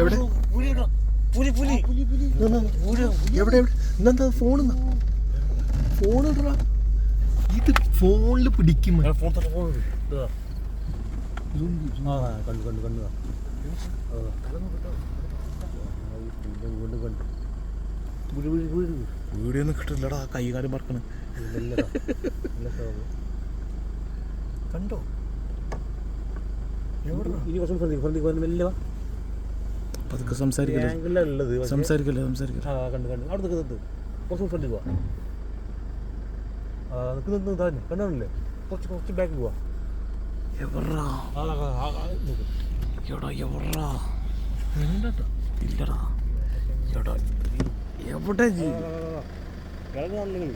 എവിടെ? പുലി പുലി എവിടെ എവിടെ? ഇന്നെന്താ ഫോൺ ഫോൺ ഇടറാ ഇത്. ഫോണിൽ പിടിക്കും കണ്ടു ഒന്നും കിട്ടില്ലടാ കൈകാര്യം പറക്കണ് കണ്ടോ? ഇനി കുറച്ചും ഫ്രണ്ടിക്ക് ഫ്രണ്ടിക്ക് വന്ന് മെല്ലെ വാ പതുക്കെ സംസാരിക്കല്ലേ സംസാരിക്കല്ലേ സംസാരിക്കല്ലേ ആ കണ്ടു കണ്ടു അവിടെ നിൽക്ക് നിൽക്ക് കുറച്ചും ഫ്രണ്ടിക്ക് പോവാ ആ നിൽക്ക് നിന്ന് തന്നെ കണ്ടാണല്ലേ കുറച്ച് കുറച്ച് ബാക്ക് പോവാ എവറാ എടാ എവറാ ഇല്ലടാ എടാ എവിടെ കാണില്ലെങ്കിൽ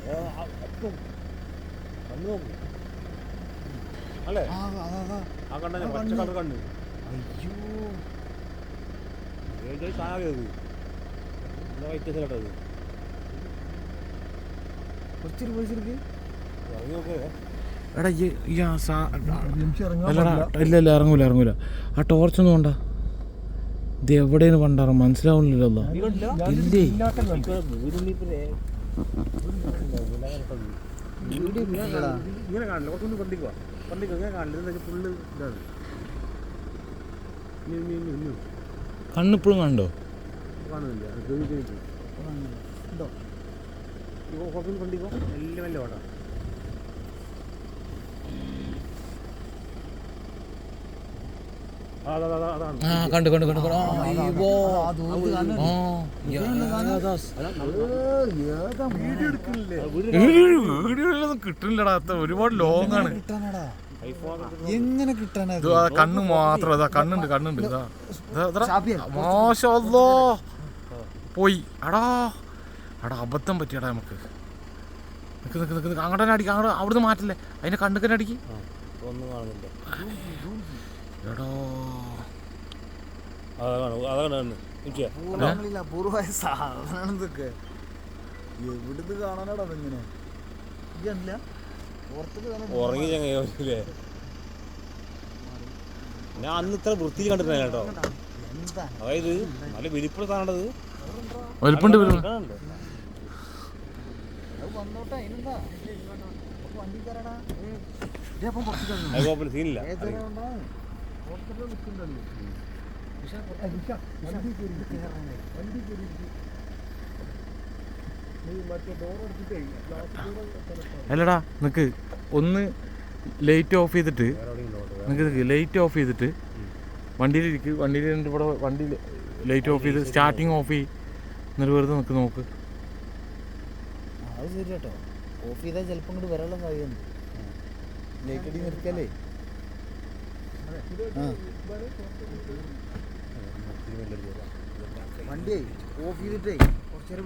കണ്ണു നോക്ക് അല്ലേ? ആ പച്ച കളർ കണ്ണു. അയ്യോ. ഏത് സാധനം വൈറ്റ് കേട്ടത് കുറച്ചൊരു പൈസ എടുക്ക്. ഇറങ്ങി നോക്കേ. എടാ ഈ ഇല്ല ഇല്ല ഇറങ്ങൂല ഇറങ്ങൂല. ആ ടോർച്ച് ഒന്നും വേണ്ട. ഇത് എവിടെയാണ് പണ്ടാറ മനസ്സിലാവുന്നില്ലല്ലോ. ഇല്ലേ. ഇങ്ങനെ കാണില്ല കുറച്ചൊന്ന് പണ്ടിക്ക് വാ പണ്ടിക്ക് ഇങ്ങനെ കാണില്ല എന്താ ഫുള്ള് ഇതാണ്. കണ്ണിപ്പോഴും കണ്ടോ കാണുന്നില്ല. ഉണ്ടോ? കുറച്ചൊന്ന് പണ്ടിക്കോ എല്ലാം മെല്ലെ ഓടാം. ആ, അതാ, അതാ, അതാ, കണ്ടു കണ്ടു കണ്ടു വീഡിയോയിലൊന്നും കിട്ടുന്നില്ലടാ. ഒരുപാട് ലോങ് ആണ്. എങ്ങനെ കിട്ടാനാ കണ്ണു മാത്രം ഇതാ കണ്ണുണ്ട് കണ്ണുണ്ട്. മോശമല്ലോ. മാഷല്ലാ. പോയി. അടാ അടാ അബദ്ധം പറ്റിയടാ നമുക്ക്. നിക്ക് നിക്ക് നിക്ക് നിക്ക്. അങ്ങോട്ട് തന്നെ അടിക്കാം. അങ്ങോട്ട് അവിടുന്ന് മാറ്റില്ലേ? അതിന്റെ കണ്ണുക്കന്നെ അടിക്ക്. ഒന്നും കാണുന്നില്ല. എടോ. അതാ കാണും അതാ കാണുന്നു എനിക്ക് പൂർവങ്ങളില്ല അപൂർവമായ സാധനമാണ് ഇതൊക്കെ എവിടുന്ന് കാണാനാടാ അതെങ്ങനെ? ഇല്ല ഉറങ്ങി ചങ്ങല്ലേ ഞാൻ അന്ന് ഇത്ര വൃത്തിയിൽ കണ്ടിട്ടില്ല കേട്ടോ. എന്താ അതായത് നല്ല വെലിപ്പുള്ള സാധനത് വലിപ്പുണ്ട്. അത് കുഴപ്പമില്ല സീനില്ല. വണ്ടി അല്ലടാ നിക്ക് ഒന്ന് ലൈറ്റ് ഓഫ് ചെയ്തിട്ട് നിങ്ങൾക്ക് ലൈറ്റ് ഓഫ് ചെയ്തിട്ട് വണ്ടിയിൽ രണ്ട് ഇവിടെ വണ്ടി ലൈറ്റ് ഓഫ് ചെയ്ത് സ്റ്റാർട്ടിങ് ഓഫ് ചെയ്യ് എന്നിട്ട് വെറുതെ നിക്ക് നോക്ക്. അത് ശരി കേട്ടോ ഓഫ് ചെയ്താൽ ചിലപ്പോൾ ഇങ്ങോട്ട് വരാനുള്ള സാധ്യതയുണ്ട്. ലൈറ്റ് അടി നിർത്തിയാലേ. ആ. ഒരു ഓഫ് ചെയ്തിട്ടേ കുറച്ചേരം